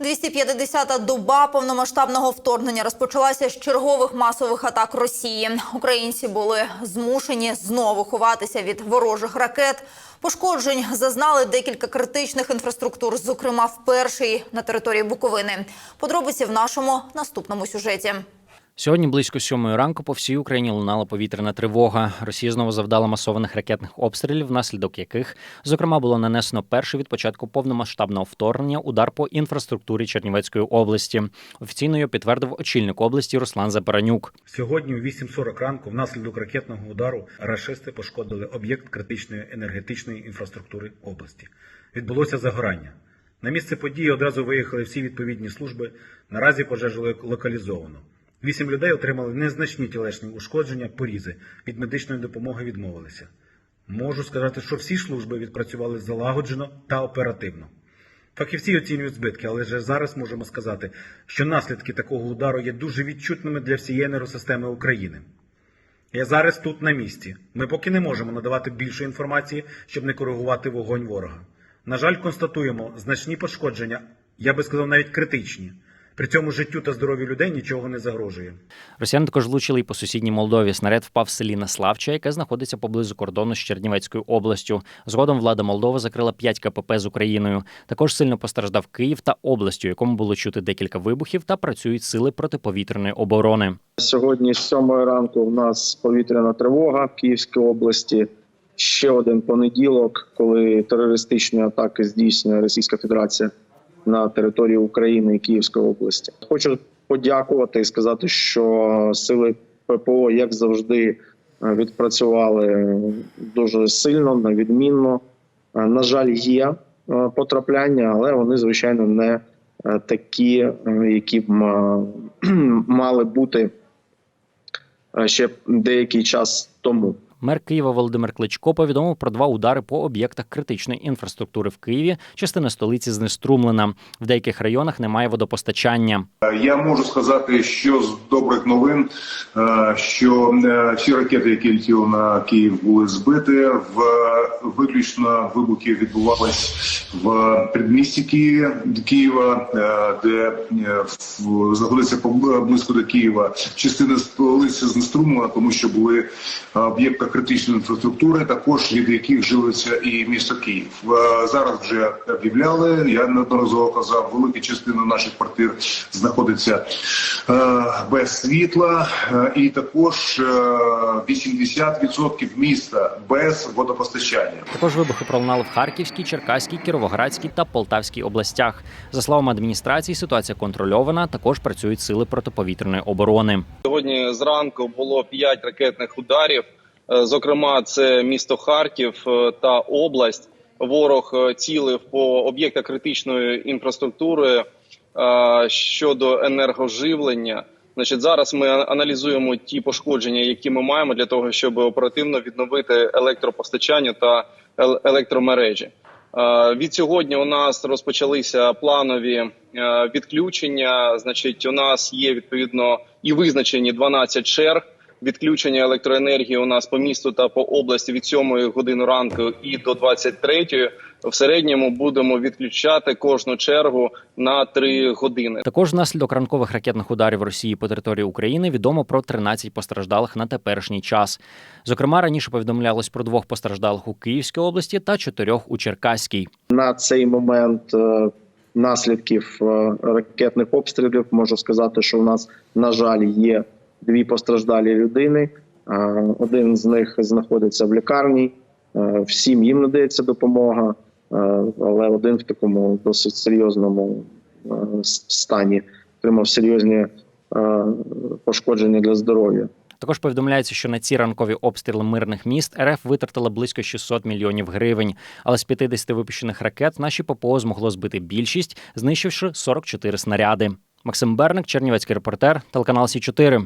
250-та доба повномасштабного вторгнення розпочалася з чергових масових атак Росії. Українці були змушені знову ховатися від ворожих ракет. Пошкоджень зазнали декілька критичних інфраструктур, зокрема вперше на території Буковини. Подробиці в нашому наступному сюжеті. Сьогодні близько сьомої ранку по всій Україні лунала повітряна тривога. Росія знову завдала масованих ракетних обстрілів, внаслідок яких, зокрема, було нанесено перший від початку повномасштабного вторгнення удар по інфраструктурі Чернівецької області. Офіційно його підтвердив очільник області Руслан Запаранюк. Сьогодні о 8.40 ранку внаслідок ракетного удару рашисти пошкодили об'єкт критичної енергетичної інфраструктури області. Відбулося загорання. На місце події одразу виїхали всі відповідні служби. Наразі пожежу локалізовано. Вісім людей отримали незначні тілесні ушкодження, порізи. Від медичної допомоги відмовилися. Можу сказати, що всі служби відпрацювали залагоджено та оперативно. Фахівці оцінюють збитки, але вже зараз можемо сказати, що наслідки такого удару є дуже відчутними для всієї енергосистеми України. Я зараз тут на місці. Ми поки не можемо надавати більше інформації, щоб не коригувати вогонь ворога. На жаль, констатуємо значні пошкодження, я би сказав, навіть критичні. При цьому життю та здоров'ю людей нічого не загрожує. Росіяни також влучили і по сусідній Молдові. Снаряд впав в селі Наславча, яке знаходиться поблизу кордону з Чернівецькою областю. Згодом влада Молдови закрила 5 КПП з Україною. Також сильно постраждав Київ та областю, якому було чути декілька вибухів та працюють сили протиповітряної оборони. Сьогодні з сьомої ранку у нас повітряна тривога в Київській області. Ще один понеділок, коли терористичні атаки здійснює Російська Федерація на території України і Київської області. Хочу подякувати і сказати, що сили ППО, як завжди, відпрацювали дуже сильно, невідмінно. На жаль, є е, потрапляння, але вони звичайно не е, такі, е, які б мали бути е, ще деякий час тому. Мер Києва Володимир Кличко повідомив про два удари по об'єктах критичної інфраструктури в Києві. Частина столиці знеструмлена. В деяких районах немає водопостачання. Я можу сказати, що з добрих новин, е, що е, всі ракети, які летіли на Київ, були збиті. В виключно вибухи відбувались в предмісті Києва, е, де е, знаходиться близько до Києва. Частина столиці знеструмлена, тому що були е, критичної інфраструктури, також від яких живиться і місто Київ. Е, Зараз вже об'являли. Я неодноразово казав, велика частина наших квартир знаходиться е, без світла, е, і також е, 80% міста без водопостачання. Також вибухи пролунали в Харківській, Черкаській, Кіровоградській та Полтавській областях. За словами адміністрації, ситуація контрольована. Також працюють сили протиповітряної оборони. Сьогодні зранку було п'ять ракетних ударів. Е, Зокрема, це місто Харків е, та область. Ворог е, цілив по об'єктах критичної інфраструктури щодо енергоживлення. Значить, зараз ми аналізуємо ті пошкодження, які ми маємо для того, щоб оперативно відновити електропостачання та електромережі. Від сьогодні у нас розпочалися планові відключення. Значить, у нас є відповідно і визначені 12 черг. Відключення електроенергії у нас по місту та по області від 7 години ранку і до 23. В середньому будемо відключати кожну чергу на 3 години. Також внаслідок ранкових ракетних ударів Росії по території України відомо про 13 постраждалих на теперішній час. Зокрема, раніше повідомлялось про двох постраждалих у Київській області та чотирьох у Черкаській. На цей момент е, наслідків е, ракетних обстрілів можу сказати, що у нас на жаль є дві постраждалі людини. Один з них знаходиться в лікарні. Всім їм надається допомога, але один в такому досить серйозному стані отримав серйозні пошкодження для здоров'я. Також повідомляється, що на ці ранкові обстріли мирних міст РФ витратила близько 600 мільйонів гривень. Але з 50 випущених ракет наші ППО змогло збити більшість, знищивши 44 снаряди. Максим Берник, Чернівецький репортер, телеканал Сі 4